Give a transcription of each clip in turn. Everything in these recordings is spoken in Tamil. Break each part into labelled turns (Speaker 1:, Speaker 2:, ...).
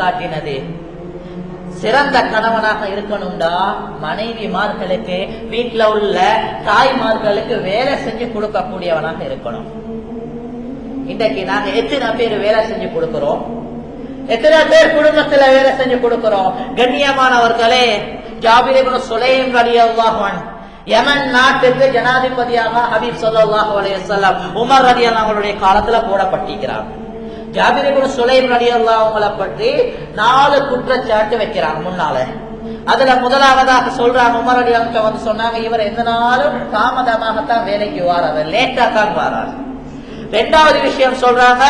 Speaker 1: காட்டினது. சிறந்த கணவனாக இருக்கணும்டா. மனைவிமார்களுக்கு வீட்டுல உள்ள தாய்மார்களுக்கு வேலை செஞ்சு கொடுக்கக்கூடியவனாக இருக்கணும். இன்றைக்கு நாங்க எத்தனை பேர் வேலை செஞ்சு கொடுக்கிறோம்? எத்தனை பேர் குடும்பத்துல வேலை செஞ்சு கொடுக்கிறோம்? கண்ணியமானவர்களே ஜாபிரிபுன் சுலைம் ரலியல்லாஹு யமன் நாட்டுக்கு ஜனாதிபதியாக ஹபீப் ஸல்லல்லாஹு அலையம் உமர் ரலியல்லாஹு அவங்களுடைய காலத்துல போடப்பட்டிருக்கிறாங்க ஜாபிரிபுன் சுலைம் ரலியல்லாஹு அவங்கள பற்றி நாலு குற்றச்சாட்டு வைக்கிறாங்க முன்னால. அதுல முதலாவதாக சொல்றாங்க உமர் ரலியல்லாஹு வந்து சொன்னாங்க இவர் எந்த நாளும் தாமதமாகத்தான் வேலைக்கு வாரார் லேட்டா தான் வாரார் ரெண்டாவது விஷயம் சொல்றாங்க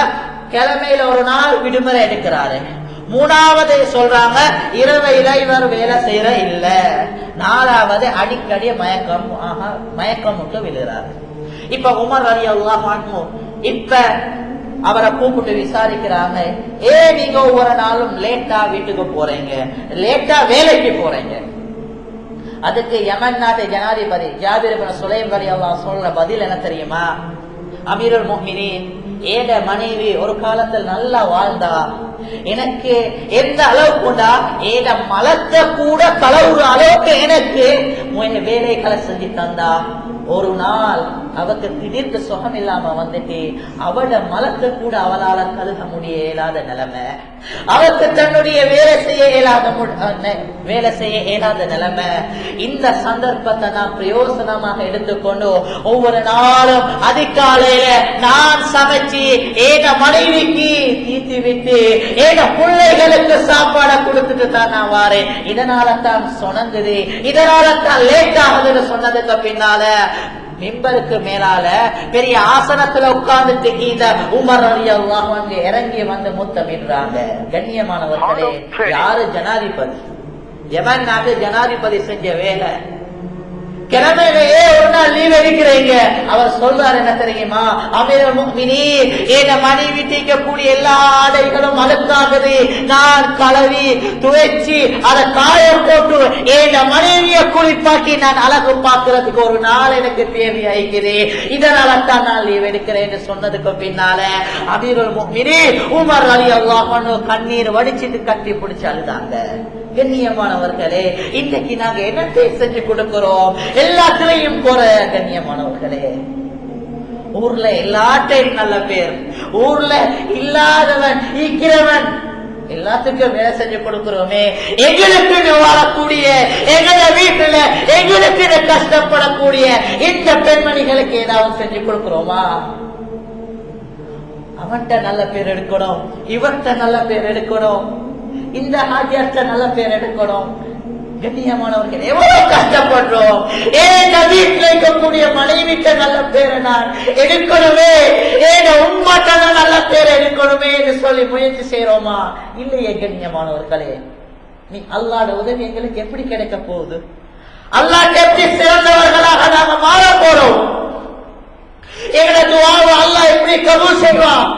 Speaker 1: கிழமையில ஒரு நாள் விடுமுறை எடுக்கிறாரு. மூணாவது சொல்றாங்க இரவையில இவர் வேலை செய்யற இல்ல. நாலாவது அடிக்கடி மயக்கம் ஆக மயக்கம் விட்டு விழுகிறாரு. இப்ப உமர் அலி அல்லாஹ் இப்ப அவரை கூப்பிட்டு விசாரிக்கிறாங்க ஏ நீங்க ஒவ்வொரு நாளும் லேட்டா வீட்டுக்கு போறீங்க லேட்டா வேலைக்கு போறீங்க. அதுக்கு யமன் நாட்டு ஜனாதிபதி ஜாபிர் சுலைம் அலி அல்லாஹ் சொல்ற பதில் என்ன தெரியுமா? அமீருல் மோஹினி ஏக மனைவி ஒரு காலத்தில் நல்லா வாழ்ந்தா எனக்கு எந்த அளவுக்குண்டா ஏத மலத்தை கூட கலவுற அளவுக்கு எனக்கு. வேலைகளை செஞ்சு தந்தா. ஒரு நாள் அவக்கு திடீர்னு சுகம் இல்லாம வந்துட்டு அவட மலத்தை கூட அவளால கழுக முடிய இயலாத நிலைமை. அவருக்கு தன்னுடைய வேலை செய்ய இயலாத வேலை செய்ய இயலாத நிலைமை. இந்த சந்தர்ப்பத்தை நான் பிரயோசனமாக எடுத்துக்கொண்டு ஒவ்வொரு நாளும் அதிகாலையில நான் சமைச்சு ஏக மனைவிக்கு தீர்த்து விட்டு ஏக பிள்ளைகளுக்கு சாப்பாடை கொடுத்துட்டு தான் நான் வாரேன். இதனால தான் சொன்னது இதனால தான் லேட் ஆகுதுன்னு சொன்னதுக்கு பின்னால மிம்பருக்கு மேலால பெரிய ஆசனத்துல உட்கார்ந்துட்டு இந்த உமர் அல்லாஹ் அங்க இறங்கி வந்து முத்தமிடுறாங்க கண்ணியமானவர்களே யாரு ஜனாதிபதி? எவன் நாட்டு ஜனாதிபதி செஞ்ச வேலை? கிழமையிலேயே ஒரு நாள் லீவ் எடுக்கிறீங்க. அவர் சொல்றாரு என்ன தெரியுமா? அமீர் முக்மினி என் மனைவி தீக்கக்கூடிய எல்லா ஆடைகளும் அழுக்காகுது. நான் கலவி துவைச்சு அதை காய போட்டு என் மனைவியை குளிப்பாக்கி நான் அழகு பார்க்கறதுக்கு ஒரு நாள் எனக்கு தேவையாகிறது இதனால தான் நான் லீவ் எடுக்கிறேன்னு சொன்னதுக்கு பின்னால அமீருல் முக்மினி உமர் அலி அல்லாஹ் கண்ணீர் வடிச்சிட்டு கட்டி பிடிச்சாலுதாங்க கண்ணியமானவர்களே இன்னைக்கு நாங்க என்னத்தை செஞ்சு கொடுக்கிறோம்? எல்லாத்துலயும் போற கண்ணியமானவர்களே. ஊர்ல எல்லாத்தையும் நல்ல பேர். ஊர்ல இல்லாதவன் இருக்கிறவன். எல்லாத்துக்கும் வேலை செஞ்சு கொடுக்கிறோமே. எங்களுக்கு வாழக்கூடிய எங்கள வீட்டுல எங்களுக்கு கஷ்டப்படக்கூடிய இந்த பெண்மணிகளுக்கு ஏதாவது செஞ்சு கொடுக்கிறோமா? அவன்கிட்ட நல்ல பேர் எடுக்கணும் இவன்கிட்ட நல்ல பேர் எடுக்கணும் இந்த ஹாஜியார்ட்ட நல்ல பேர் எடுக்கணும். கண்ணியமானவர்கள் எவ்வளவு கஷ்டப்படுறோம்? ஏன் வீட்டில் இருக்கக்கூடிய மனைவிட்ட நல்ல பேரை நான் எடுக்கணுமே? ஏன் உண்மாட்ட நல்ல பேர் எடுக்கணுமே என்று சொல்லி முயற்சி செய்யறோமா இல்லையே கண்ணியமானவர்களே நீ அல்லாட உதவி எங்களுக்கு எப்படி கிடைக்க போகுது? அல்லாஹ் எப்படி சிறந்தவர்களாக நாங்க மாற போறோம். எங்களை துவாவை அல்லாஹ் எப்படி கபூல் செய்வான்?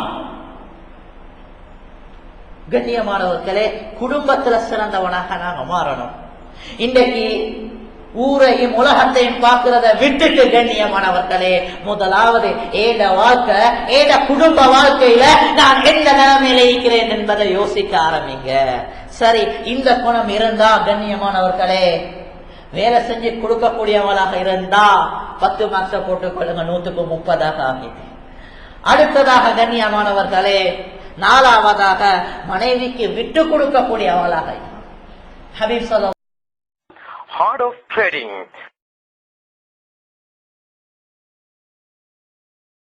Speaker 1: கண்ணியமானவர்களே குடும்பத்துல சிறந்தவனாக நாங்க மாறணும். இன்றைக்கு ஊரையும் உலகத்தையும் பார்க்கிறத விட்டுட்டு கண்ணியமானவர்களே முதலாவது ஏட வாழ்க்கை ஏட குடும்ப வாழ்க்கையில நான் எந்த நிலைமையில இருக்கிறேன் என்பதை யோசிக்க ஆரம்பிங்க. சரி இந்த குணம் இருந்தா கண்ணியமானவர்களே வேலை செஞ்சு கொடுக்கக்கூடியவளாக இருந்தா பத்து மார்க்ஸ போட்டுக் கொள்ளுங்க நூத்துக்கு முப்பதாக ஆகிது அடுத்ததாக கண்ணியமானவர்களே நாலாவதாக மனைவிக்கு விட்டு கொடுக்கக்கூடியவளாக ஹபீப் சொல்ல
Speaker 2: Heart of Trading